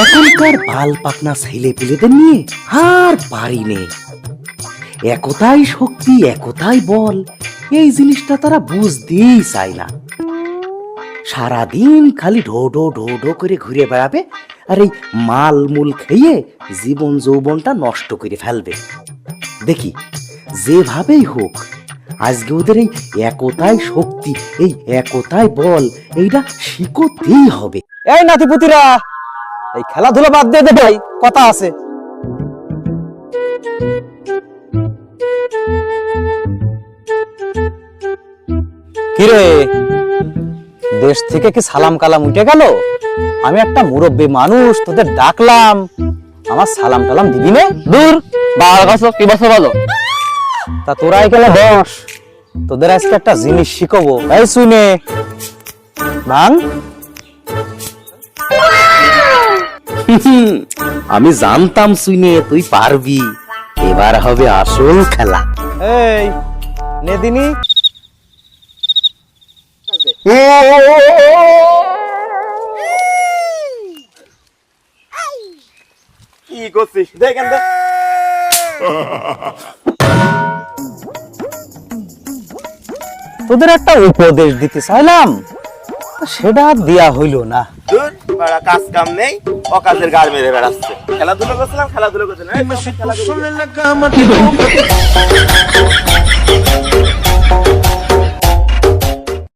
এখনকার বাল পাকনা ছেলে পেলেদের নিয়ে আর পারি নে একতাই শক্তি, একতাই বল, এই জিনিসটা তারা বুঝতেই চায় না। সারাদিন খালি ঢো ঢো ঢো ঢো করে ঘুরে বেড়াবে আর এই মাল মূল খেয়ে জীবন যৌবনটা নষ্ট করে ফেলবে। দেখি, যেভাবেই হোক, আজকে ওদের এই একতাই শক্তি, এই একতাই বল, এইটা শিখতেই হবে। এই নাতিপুতিরা! এই খেলাধুলা বাদ দিয়ে দে ভাই, কথা আছে। দেশ থেকে কি সালাম কালাম উঠে গেল? আমি একটা মুরব্বী মানুষ, তোদের ডাকলাম। আমার সালাম টালাম দিবি নে? দূর কি বসে বলো? তা তোরাই গেলে বস। তোদের আজকে একটা জিনিস শিখব। এই শুনে। ভাঙ আমি জানতাম শুনে তুই পারবি। এবার হবে আসল খেলা। এই নেদিনী। কি করছিস? দেখেন তোদের একটা উপদেশ দিতে চাইলাম। সেটা দেয়া হইল না। কাজ কাম নেই অকাজের গাড় মেরে বেড়াচ্ছে। খেলাধুলো করছিলাম খেলাধুলো করছিলাম।